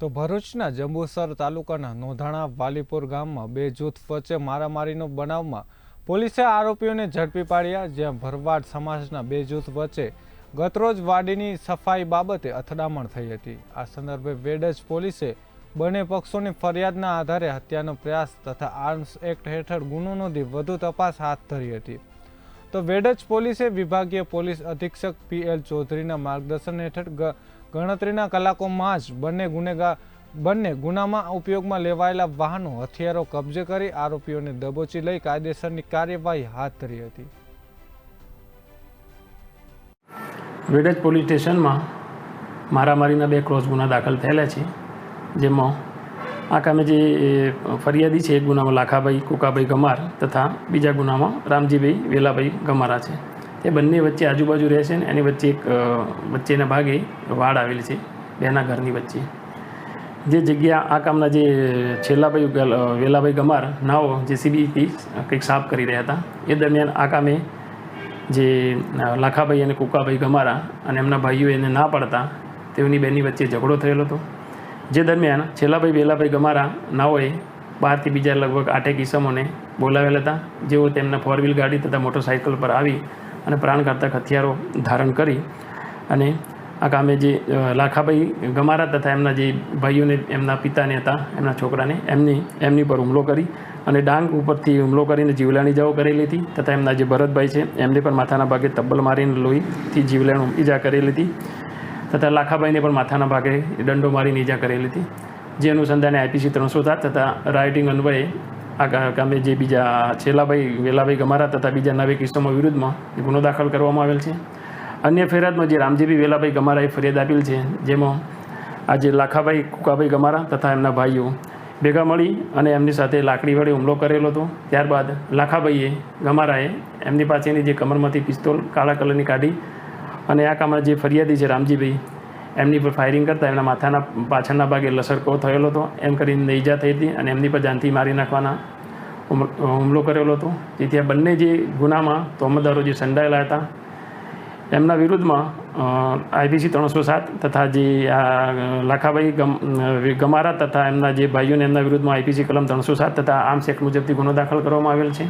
તો ભરૂચના જંબુસર તાલુકાના નોંધાણા વાલીપુર ગામમાં બે જૂથ વચ્ચે મારામારીનો બનાવમાં પોલીસે આરોપીઓને ઝડપી પાડ્યા, જ્યાં ભરવાડ સમાજના બે જૂથ વચ્ચે ગતરોજ વાડીની સફાઈ બાબતે અથડામણ થઈ હતી. આ સંદર્ભે વેડજ પોલીસે બંને પક્ષોની ફરિયાદના આધારે હત્યાનો પ્રયાસ તથા આર્મ્સ એક્ટ હેઠળ ગુનો નોંધી વધુ તપાસ હાથ ધરી હતી. તો વેડજ પોલીસે વિભાગીય પોલીસ અધિક્ષક પી એલ ચૌધરીના માર્ગદર્શન હેઠળ ગણતરીના કલાકોમાં જ બંને ગુનેગાર બંને ગુનામાં ઉપયોગમાં લેવાયેલા વાહનો હથિયારો કબજે કરી આરોપીઓને દબોચી લઈ કાયદેસરની કાર્યવાહી હાથ ધરી હતી. વેડજ પોલીસ સ્ટેશનમાં મારામારીના બે ક્રોસ ગુના દાખલ થયેલા છે, જેમાં આ કામે જે ફરિયાદી છે, એક ગુનામાં લાખાભાઈ, કુકાભાઈ ગમાર તથા બીજા ગુનામાં રામજીભાઈ વેલાભાઈ ગમારા છે. તે બંને વચ્ચે આજુબાજુ રહે છે ને એની વચ્ચે એક વચ્ચેના ભાગે વાડ આવેલી છે, બેના ઘરની વચ્ચે. જે જગ્યા આ કામના જે છેલ્લાભાઈ વેલાભાઈ ગમાર નાઓ જેસીબીથી કંઈક સાફ કરી રહ્યા હતા, એ દરમિયાન આ કામે જે લાખાભાઈ અને કુકાભાઈ ગમારા અને એમના ભાઈઓ એને ના પાડતા તેઓની બેની વચ્ચે ઝઘડો થયેલો હતો. જે દરમિયાન છેલ્લાભાઈ વેલાભાઈ ગમારા નાઓએ બહારથી બીજા લગભગ આઠેક ઈસમોને બોલાવેલા હતા, જેઓ તેમના ફોર વ્હીલ ગાડી તથા મોટરસાઇકલ પર આવી અને પ્રાણઘાતક હથિયારો ધારણ કરી અને આ કામે જે લાખાભાઈ ગમારા તથા એમના જે ભાઈઓને, એમના પિતાને હતા, એમના છોકરાને, એમની એમની પર હુમલો કરી અને ડાંગ ઉપરથી હુમલો કરીને જીવલાણી જાઓ કરેલી હતી તથા એમના જે ભરતભાઈ છે, એમને પણ માથાના ભાગે તબ્બલ મારીને લોહીથી જીવલેણ ઈજા કરેલી હતી તથા લાખાભાઈને પણ માથાના ભાગે દંડો મારીને ઈજા કરેલી હતી. જે અનુસંધાને આઈપીસી ત્રણસો સાત તથા રાઇટિંગ અન્વયે આ કામે જે બીજા છેલ્લાભાઈ વેલાભાઈ ગમારા તથા બીજા નવે કિસ્સામાં વિરુદ્ધમાં ગુનો દાખલ કરવામાં આવેલ છે. અન્ય ફરિયાદમાં જે રામજીભાઈ વેલાભાઈ ગમારાએ ફરિયાદ આપેલ છે, જેમાં આજે લાખાભાઈ કુકાભાઈ ગમારા તથા એમના ભાઈઓ ભેગા મળી અને એમની સાથે લાકડી વડે હુમલો કરેલો હતો. ત્યારબાદ લાખાભાઈએ ગમારાએ એમની પાસેની જે કમરમાંથી પિસ્તોલ કાળા કલરની કાઢી અને આ કામમાં જે ફરિયાદી છે રામજીભાઈ એમની પર ફાયરિંગ કરતાં, એમના માથાના પાછળના ભાગે લસરકો થયેલો હતો. એમ કરીને ઈજા થઈ હતી અને એમની પર જાનથી મારી નાખવાના હુમલો કરેલો હતો. તેથી આ બંને જે ગુનામાં તોહમતદારો જે સંડાયેલા હતા, એમના વિરુદ્ધમાં આઈપીસી ત્રણસો સાત તથા જે આ લાખાભાઈ ગમ ગમારા તથા એમના જે ભાઈઓને એમના વિરુદ્ધમાં આઈપીસી કલમ ત્રણસો સાત તથા આર્મ્સ એક્ટ મુજબથી ગુનો દાખલ કરવામાં આવેલ છે.